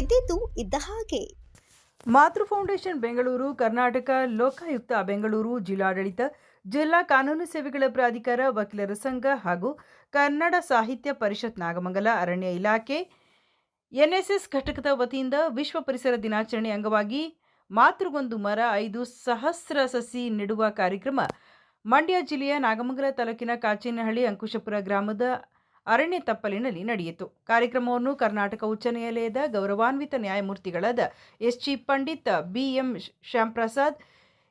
ಇದ್ದಿದ್ದು ಇದ್ದ ಹಾಗೆ. ಮಾತೃ ಫೌಂಡೇಶನ್ ಬೆಂಗಳೂರು, ಕರ್ನಾಟಕ ಲೋಕಾಯುಕ್ತ ಬೆಂಗಳೂರು ಜಿಲ್ಲಾಡಳಿತ, ಜಿಲ್ಲಾ ಕಾನೂನು ಸೇವೆಗಳ ಪ್ರಾಧಿಕಾರ, ವಕೀಲರ ಸಂಘ ಹಾಗೂ ಕನ್ನಡ ಸಾಹಿತ್ಯ ಪರಿಷತ್ ನಾಗಮಂಗಲ ಅರಣ್ಯ ಇಲಾಖೆ, ಎನ್ಎಸ್ಎಸ್ ಘಟಕದ ವತಿಯಿಂದ ವಿಶ್ವ ಪರಿಸರ ದಿನಾಚರಣೆ ಅಂಗವಾಗಿ ಮಾತೃಗೊಂದು ಮರ, ಐದು ಸಹಸ್ರ ಸಸಿ ನೆಡುವ ಕಾರ್ಯಕ್ರಮ ಮಂಡ್ಯ ಜಿಲ್ಲೆಯ ನಾಗಮಂಗಲ ತಾಲೂಕಿನ ಕಾಚೇನಹಳ್ಳಿ ಅಂಕುಶಪುರ ಗ್ರಾಮದ ಅರಣ್ಯ ತಪ್ಪಲಿನಲ್ಲಿ ನಡೆಯಿತು. ಕಾರ್ಯಕ್ರಮವನ್ನು ಕರ್ನಾಟಕ ಉಚ್ಚ ನ್ಯಾಯಾಲಯದ ಗೌರವಾನ್ವಿತ ನ್ಯಾಯಮೂರ್ತಿಗಳಾದ S G Pandit, B M Shyamprasad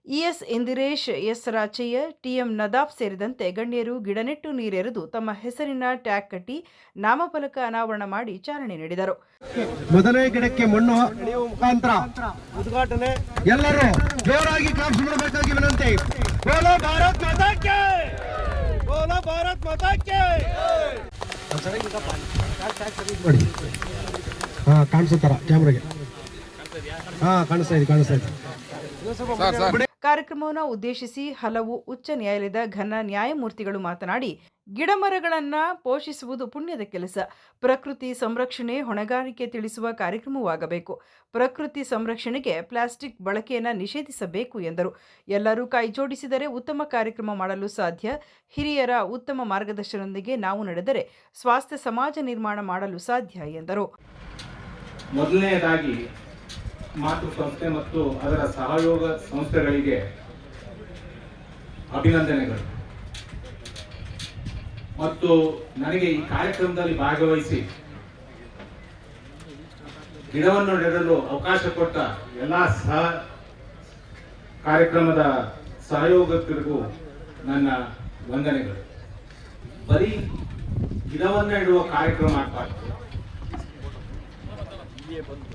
E S Indiresh, S Rachaiah, T M Nadaf ಸೇರಿದಂತೆ ಗಣ್ಯರು ಗಿಡನೆಟ್ಟು ನೀರೆರೆದು ತಮ್ಮ ಹೆಸರಿನ ಟ್ಯಾಗ್ ಕಟ್ಟಿ ನಾಮಫಲಕ ಅನಾವರಣ ಮಾಡಿ ಚಾಲನೆ ನೀಡಿದರು. ಮೊದಲನೇ ಗಿಡಕ್ಕೆ ಮಣ್ಣು ಮುಖಾಂತರ ಎಲ್ಲರೂ ಜೋರಾಗಿ ಕ್ಲಾಪ್ಸ್ ಮಾಡಬೇಕಾಗಿ ವಿನಂತಿ. ಭಾರತ್ ಮಾತಾ ಭಾರತ್ ಮಾತಾ ನೋಡಿ ಹಾ ಕಾಣಿಸುತ್ತಾರ ಕ್ಯಾಮ್ರಾಗೆ ಹಾ ಕಾಣಿಸ್ತಾ ಇದೆ ಕಾಣಿಸ್ತಾ ಇದೆ. ಕಾರ್ಯಕ್ರಮವನ್ನು ಉದ್ದೇಶಿಸಿ ಹಲವು ಉಚ್ಚ ನ್ಯಾಯಾಲಯದ ಘನ ನ್ಯಾಯಮೂರ್ತಿಗಳು ಮಾತನಾಡಿ, ಗಿಡಮರಗಳನ್ನು ಪೋಷಿಸುವುದು ಪುಣ್ಯದ ಕೆಲಸ. ಪ್ರಕೃತಿ ಸಂರಕ್ಷಣೆ ಹೊಣೆಗಾರಿಕೆ ತಿಳಿಸುವ ಕಾರ್ಯಕ್ರಮವಾಗಬೇಕು. ಪ್ರಕೃತಿ ಸಂರಕ್ಷಣೆಗೆ ಪ್ಲಾಸ್ಟಿಕ್ ಬಳಕೆಯನ್ನು ನಿಷೇಧಿಸಬೇಕು ಎಂದರು. ಎಲ್ಲರೂ ಕೈಜೋಡಿಸಿದರೆ ಉತ್ತಮ ಕಾರ್ಯಕ್ರಮ ಮಾಡಲು ಸಾಧ್ಯ. ಹಿರಿಯರ ಉತ್ತಮ ಮಾರ್ಗದರ್ಶನದೊಂದಿಗೆ ನಾವು ನಡೆದರೆ ಸ್ವಾಸ್ಥ್ಯ ಸಮಾಜ ನಿರ್ಮಾಣ ಮಾಡಲು ಸಾಧ್ಯ ಎಂದರು. ಮೊದಲನೆಯದಾಗಿ ಮಾತೃ ಸಂಸ್ಥೆ ಮತ್ತು ಅದರ ಸಹಯೋಗ ಸಂಸ್ಥೆಗಳಿಗೆ ಅಭಿನಂದನೆಗಳು. ಮತ್ತು ನನಗೆ ಈ ಕಾರ್ಯಕ್ರಮದಲ್ಲಿ ಭಾಗವಹಿಸಿ ಗಿಡವನ್ನು ನೆಡಲು ಅವಕಾಶ ಕೊಟ್ಟ ಎಲ್ಲ ಸಹ ಕಾರ್ಯಕ್ರಮದ ಸಹಯೋಗಕ್ಕರಿಗೂ ನನ್ನ ವಂದನೆಗಳು. ಬರೀ ಗಿಡವನ್ನು ಇಡುವ ಕಾರ್ಯಕ್ರಮ ಆಗ್ಬಾರ್ದು.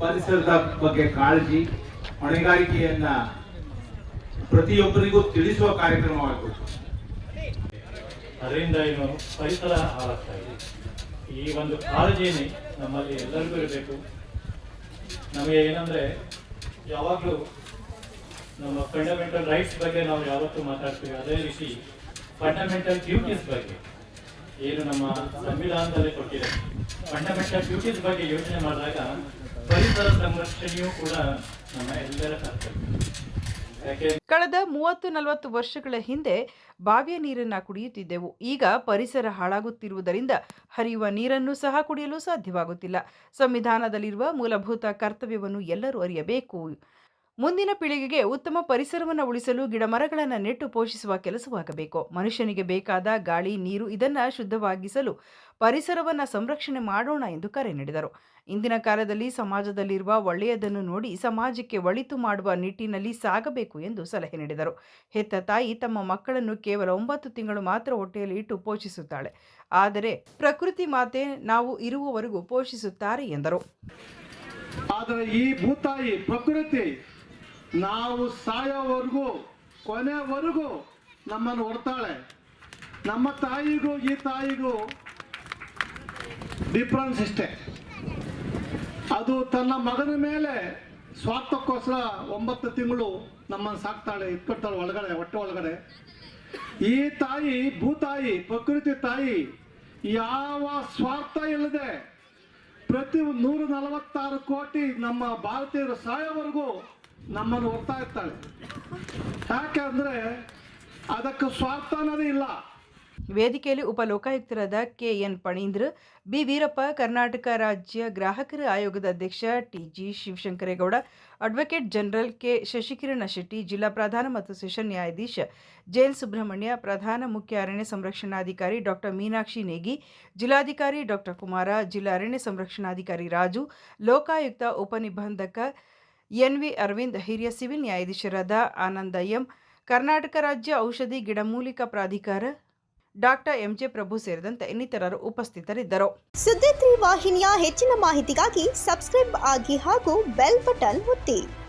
ಪರಿಸರದ ಬಗ್ಗೆ ಕಾಳಜಿ ಹೊಣೆಗಾರಿಕೆಯನ್ನ ಪ್ರತಿಯೊಬ್ಬರಿಗೂ ತಿಳಿಸುವ ಕಾರ್ಯಕ್ರಮವಾಗಬೇಕು ಅದರಿಂದ ಏನು ಪರಿಸರ ಹಾಳಾಗ್ತಾ ಇದೆ. ಈ ಒಂದು ಕಾಳಜಿನೇ ನಮ್ಮಲ್ಲಿ ಎಲ್ಲರಿಗೂ ಇರಬೇಕು. ನಮಗೆ ಏನಂದ್ರೆ ಯಾವಾಗಲೂ ನಮ್ಮ ಫಂಡಮೆಂಟಲ್ ರೈಟ್ಸ್ ಬಗ್ಗೆ ನಾವು ಯಾವತ್ತೂ ಮಾತಾಡ್ತೀವಿ. ಅದೇ ರೀತಿ ಫಂಡಮೆಂಟಲ್ ಡ್ಯೂಟೀಸ್ ಬಗ್ಗೆ. ಏನು ನಮ್ಮ ಸಂವಿಧಾನದಲ್ಲಿ ಕೊಟ್ಟಿದೆ. ಫಂಡಮೆಂಟಲ್ ಡ್ಯೂಟೀಸ್ ಬಗ್ಗೆ ಯೋಚನೆ ಮಾಡಿದಾಗ ಪರಿಸರ ಸಂರಕ್ಷಣೆಯೂ ಕೂಡ ನಮ್ಮ ಎಲ್ಲರ ಕರ್ತವ್ಯ. ಕಳೆದ ಮೂವತ್ತು ನಲವತ್ತು ವರ್ಷಗಳ ಹಿಂದೆ ಬಾವಿಯ ನೀರನ್ನು ಕುಡಿಯುತ್ತಿದ್ದೆವು. ಈಗ ಪರಿಸರ ಹಾಳಾಗುತ್ತಿರುವುದರಿಂದ ಹರಿಯುವ ನೀರನ್ನು ಸಹ ಕುಡಿಯಲು ಸಾಧ್ಯವಾಗುತ್ತಿಲ್ಲ. ಸಂವಿಧಾನದಲ್ಲಿರುವ ಮೂಲಭೂತ ಕರ್ತವ್ಯವನ್ನು ಎಲ್ಲರೂ ಅರಿಯಬೇಕು. ಮುಂದಿನ ಪೀಳಿಗೆಗೆ ಉತ್ತಮ ಪರಿಸರವನ್ನು ಉಳಿಸಲು ಗಿಡಮರಗಳನ್ನು ನೆಟ್ಟು ಪೋಷಿಸುವ ಕೆಲಸವಾಗಬೇಕು. ಮನುಷ್ಯನಿಗೆ ಬೇಕಾದ ಗಾಳಿ, ನೀರು ಇದನ್ನು ಶುದ್ಧವಾಗಿಸಲು ಪರಿಸರವನ್ನು ಸಂರಕ್ಷಣೆ ಮಾಡೋಣ ಎಂದು ಕರೆ ನೀಡಿದರು. ಇಂದಿನ ಕಾಲದಲ್ಲಿ ಸಮಾಜದಲ್ಲಿರುವ ಒಳ್ಳೆಯದನ್ನು ನೋಡಿ ಸಮಾಜಕ್ಕೆ ಒಳಿತು ಮಾಡುವ ನಿಟ್ಟಿನಲ್ಲಿ ಸಾಗಬೇಕು ಎಂದು ಸಲಹೆ ನೀಡಿದರು. ಹೆತ್ತ ತಾಯಿ ತಮ್ಮ ಮಕ್ಕಳನ್ನು ಕೇವಲ ಒಂಬತ್ತು ತಿಂಗಳು ಮಾತ್ರ ಹೊಟ್ಟೆಯಲ್ಲಿ ಇಟ್ಟು ಪೋಷಿಸುತ್ತಾಳೆ. ಆದರೆ ಪ್ರಕೃತಿ ಮಾತೆ ನಾವು ಇರುವವರೆಗೂ ಪೋಷಿಸುತ್ತಾರೆ ಎಂದರು. ಆದರೆ ಈ ಭೂತಾಯಿ ಪ್ರಕೃತಿ ನಾವು ಸಾಯೋವರೆಗೂ, ಕೊನೆವರೆಗೂ ನಮ್ಮನ್ನು ಹೊಡ್ತಾಳೆ. ನಮ್ಮ ತಾಯಿಗೂ, ಈ ತಾಯಿಗೂ ಡಿಫ್ರೆನ್ಸ್ ಇಷ್ಟೇ. ಅದು ತನ್ನ ಮಗನ ಮೇಲೆ ಸ್ವಾರ್ಥಕ್ಕೋಸ್ಕರ ಒಂಬತ್ತು ತಿಂಗಳು ನಮ್ಮನ್ನು ಸಾಕ್ತಾಳೆ, ಇಟ್ಕೊಡ್ತಾಳೆ ಒಳಗಡೆ, ಹೊಟ್ಟೆ ಒಳಗಡೆ. ಈ ತಾಯಿ, ಭೂತಾಯಿ, ಪ್ರಕೃತಿ ತಾಯಿ, ಯಾವ ಸ್ವಾರ್ಥ ಇಲ್ಲದೆ ಪ್ರತಿ ನೂರ ನಲವತ್ತಾರು ಕೋಟಿ ನಮ್ಮ ಭಾರತೀಯರು ಸಾಯೋವರೆಗೂ ನಮ್ಮನ್ನು ಹೋಗ್ತಾ ಇರ್ತಾಳೆ. ಯಾಕೆ ಅಂದ್ರೆ ಅದಕ್ಕೆ ಸ್ವಾರ್ಥ ಅನ್ನೋದೇ ಇಲ್ಲ. ವೇದಿಕೆಯಲ್ಲಿ ಉಪಲೋಕಾಯುಕ್ತರಾದ K N Phanindra, B Veerappa, Karnataka ರಾಜ್ಯ ಗ್ರಾಹಕರ ಆಯೋಗದ ಅಧ್ಯಕ್ಷ T G Shivashankaregowda, advocate general K Shashikirana Shetty, ಜಿಲ್ಲಾ ಪ್ರಧಾನ ಮತ್ತು ಸೆಷನ್ ನ್ಯಾಯಾಧೀಶ ಜೆಎಲ್ ಸುಬ್ರಹ್ಮಣ್ಯ, ಪ್ರಧಾನ ಮುಖ್ಯ ಅರಣ್ಯ ಸಂರಕ್ಷಣಾಧಿಕಾರಿ ಡಾಕ್ಟರ್ ಮೀನಾಕ್ಷಿ ನೇಗಿ, ಜಿಲ್ಲಾಧಿಕಾರಿ ಡಾಕ್ಟರ್ ಕುಮಾರ, ಜಿಲ್ಲಾ ಅರಣ್ಯ ಸಂರಕ್ಷಣಾಧಿಕಾರಿ ರಾಜು, ಲೋಕಾಯುಕ್ತ ಉಪನಿಬಂಧಕ ಎನ್ವಿ ಅರವಿಂದ್, ಹಿರಿಯ ಸಿವಿಲ್ ನ್ಯಾಯಾಧೀಶರಾದ ಆನಂದ ಎಂ, ಕರ್ನಾಟಕ ರಾಜ್ಯ ಔಷಧಿ ಗಿಡಮೂಲಿಕಾ ಪ್ರಾಧಿಕಾರ, ಡಾಕ್ಟರ್ ಎಂಜೆ ಪ್ರಭು ಸೇರಿದಂತೆ ಇನ್ನಿತರರು ಉಪಸ್ಥಿತರಿದ್ದರು. ಸುದ್ದಿ ವಾಹಿನಿಯ ಹೆಚ್ಚಿನ ಮಾಹಿತಿಗಾಗಿ ಸಬ್ಸ್ಕ್ರೈಬ್ ಆಗಿ ಹಾಗೂ ಬೆಲ್ ಬಟನ್ ಒತ್ತಿ.